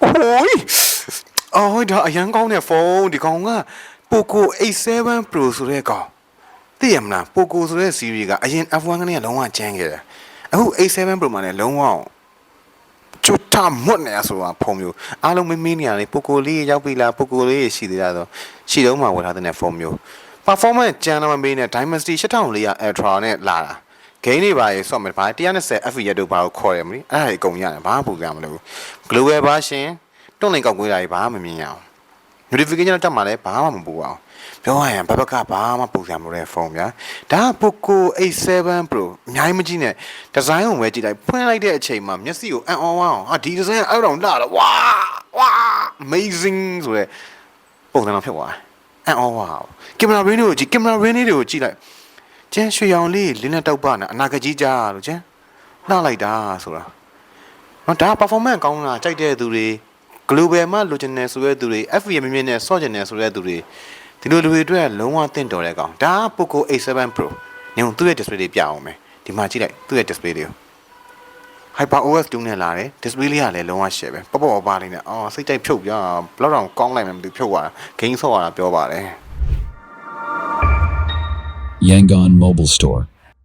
ဟိုးအော်ဒါအရန်ကောင်းတဲ့ဖုန်းဒီကောင်က Poco A7 Pro ဆိုတဲ့ကောင်သိရမလား Poco ဆိုတဲ့ series ကအရင် F1 ကနေကလုံးဝကျန်းခဲ့တယ်အခု A7 Pro မှာလည်းလုံးဝချွတ်ထမွတ်နေရဆိုတာဖုန်းမျိုးအားလုံးမင်းမင်းနေရလေ Poco လေးရောက်ပြီလား Poco လေးရှိသေးတာဆိုရှိတော့မှဝယ်ထားတဲ့ဖုန်းမျိုး performance ကျန်းလာမမေးနဲ့ Dimensity 8400 Ultra နဲ့လာတာ gain တွေပါရေဆော့မယ်ဘာ120 FPS တို့ဘာကိုခေါ်ရမလဲအဲ့ဒါကြီးအကုန်ရတယ်ဘာမှပူကြမလို့ global version တွန့်လင်ကောက်ကွေးတာကြီးဘာမှမမြင်ရအောင် notification တက်မှလည်းဘာမှမပူအောင်ပြောရရင်ဘဘကဘာမှပူစရာမလိုတဲ့ဖုန်းဗျာဒါက Poco A7 Pro အများကြီးမကြည့်နဲ့ဒီဇိုင်းကိုပဲကြည့်လိုက်ဖွင့်လိုက်တဲ့အချိန်မှာမျက်စိကိုအံ့ဩအောင်ဟာဒီဒီဇိုင်းအဲ့တော့လာတော့ဝါဝါ amazing ဆိုတဲ့ပုံစံတော့ဖြစ်သွားတယ်အံ့ဩဝါကင်မရာရင်းတွေကိုကြည့်ကင်မရာရင်းတွေကိုကြည့်လိုက်ကျန်းရွှေရောင်လေးလင်းနဲ့တောက်ပနဲ့အနာကကြီးကြားလို့ကျန်းနှားလိုက်တာဆိုတာ နော်ဒါ performance ကောင်းတာကြိုက်တဲ့သူတွေ global မှာလိုချင်တယ်ဆိုတဲ့သူတွေ FVM မြင့်နဲ့ဆော့ချင်တယ်ဆိုတဲ့သူတွေဒီလိုလူတွေအတွက်လုံးဝတင့်တော်တဲ့ကောင်ဒါက Poco A7 Pro နေုံသူ့ရဲ့ display လေးပြအောင်မယ်ဒီမှာကြည့်လိုက်သူ့ရဲ့ display လေးကို HyperOS 2နဲ့လာတယ် display လေးကလည်းလုံးဝ share ပဲပေါ့ပေါ့ပါလေးနဲ့အော်စိတ်တိုက်ဖြုတ်ပြဘလောက်တောင်ကောင်းလိုက်မှမသိဖြုတ်သွားတာ game ဆော့ရတာပြောပါတယ် Yangon Mobile Store.